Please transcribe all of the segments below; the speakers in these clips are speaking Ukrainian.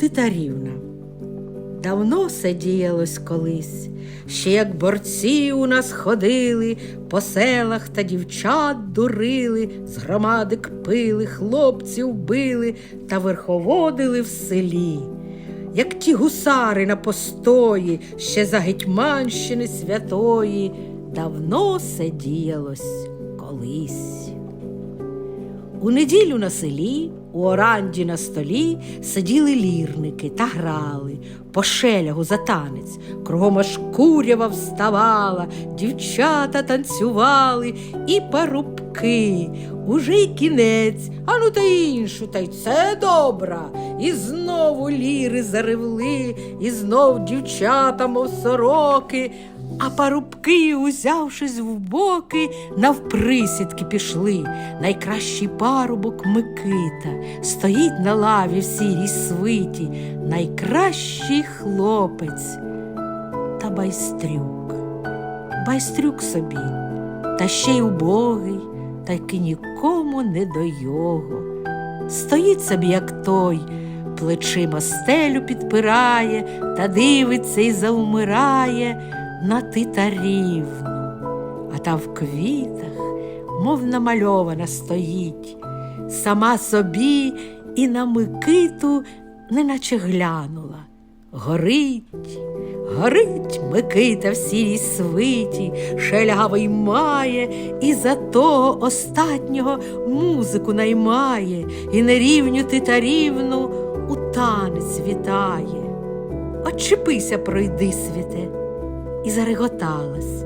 Титарівна. Давно все діялось колись, ще як борці у нас ходили, по селах та дівчат дурили, з громадик пили, хлопців били та верховодили в селі. Як ті гусари на постої, ще за Гетьманщини святої, давно все діялось колись. У неділю на селі, у оранді на столі сиділи лірники та грали, по шелягу за танець, кругом аж курява вставала, дівчата танцювали і парубки. Уже й кінець, а ну та іншу, та й це добра. І знову ліри заревли, і знов дівчата, мов сороки. А парубки, узявшись в боки, навприсідки пішли. Найкращий парубок Микита стоїть на лаві в сірій свиті, найкращий хлопець та байстрюк. Байстрюк собі, та ще й убогий, та й нікому не до його. Стоїть собі, як той, плечима стелю підпирає, та дивиться і заумирає на титарівну, а та в квітах, мов намальована стоїть, сама собі і на Микиту неначе глянула. Горить, горить Микита в сірій свиті, шеляга виймає, і за того остатнього музику наймає, і нерівню титарівну у танець вітає. Отчепися, пройди світе, і зареготалась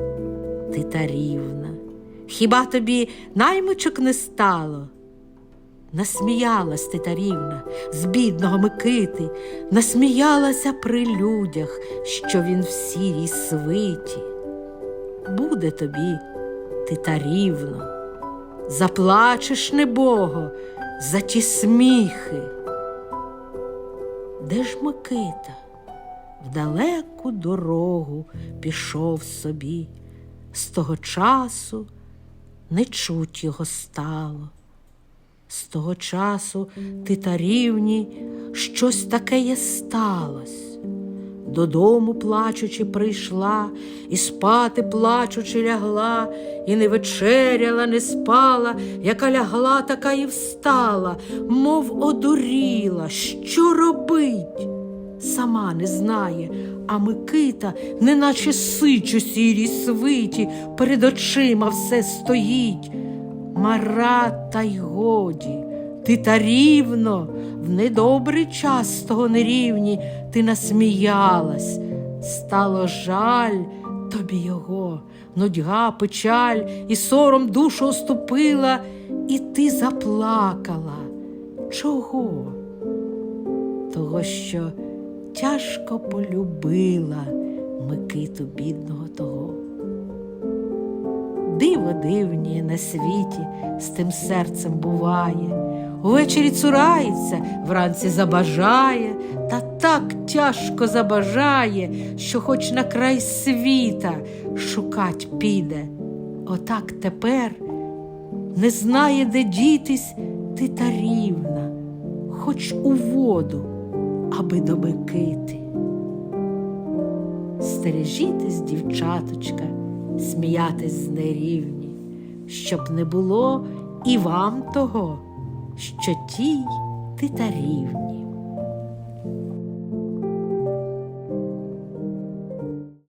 титарівна. Хіба тобі наймичок не стало? Насміялась титарівна з бідного Микити, насміялася при людях, що він в сірій свиті. Буде тобі, титарівно, заплачеш небого за ті сміхи. Де ж Микита? В далеку дорогу пішов собі, з того часу не чуть його стало. З того часу титарівні щось таке є сталось. Додому плачучи прийшла, і спати плачучи лягла, і не вечеряла, не спала, яка лягла, така і встала, мов одуріла, що робить? Сама не знає, а Микита, неначе сич у сірій свиті, перед очима все стоїть. Мара, та й годі, ти та рівно, в недобрий час того нерівні ти насміялась. Стало жаль тобі його, нудьга, печаль, і сором душу оступила, і ти заплакала. Чого? Того, що тяжко полюбила Микиту бідного того. Диво дивніє на світі з тим серцем буває. Увечері цурається, вранці забажає, та так тяжко забажає, що хоч на край світа шукать піде. Отак тепер не знає, де дітись титарівна, хоч у воду, аби до Микити. Стережітесь, дівчаточка, сміятись з нерівні, щоб не було і вам того, що тій титарівні.